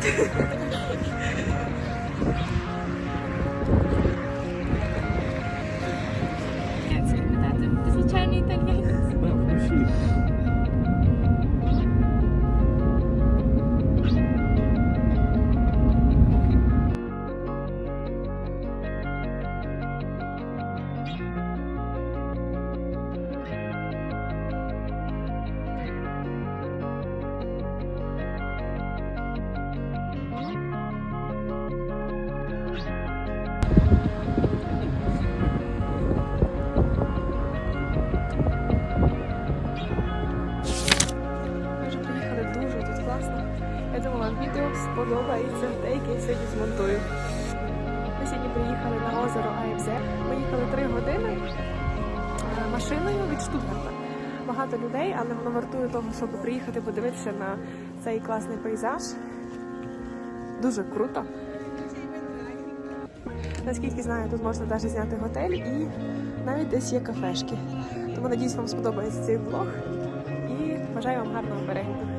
Ha ha ha ha! Відео сподобається те, яке я сьогодні змонтую. Ми сьогодні приїхали на озеро Айбзе. Ми їхали три години е, машиною від Штутгарта. Багато людей, але воно вартує того, щоб приїхати подивитися на цей класний пейзаж. Дуже круто. Наскільки знаю, тут можна навіть зняти готель і навіть десь є кафешки. Тому надіюсь, вам сподобається цей влог і бажаю вам гарного перегляду.